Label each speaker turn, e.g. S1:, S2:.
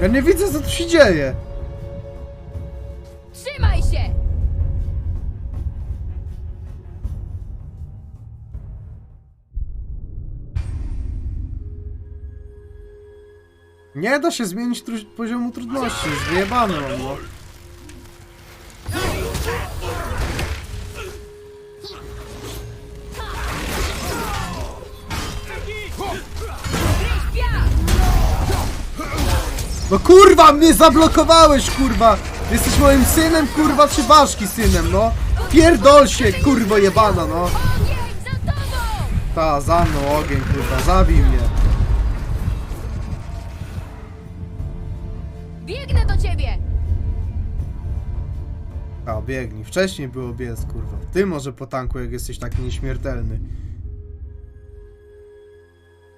S1: Ja nie widzę, co tu się dzieje.
S2: Trzymaj się!
S1: Nie da się zmienić tru poziomu trudności. Wyjebany on, no. No kurwa, mnie zablokowałeś, kurwa! Jesteś moim synem, kurwa, czy ważki synem, no? Pierdol się, kurwo jebana, no. Ta, za mną ogień, kurwa, zabij mnie.
S2: Biegnę do ciebie!
S1: A, biegnij. Wcześniej było biec, kurwa. Ty może po tanku, jak jesteś taki nieśmiertelny.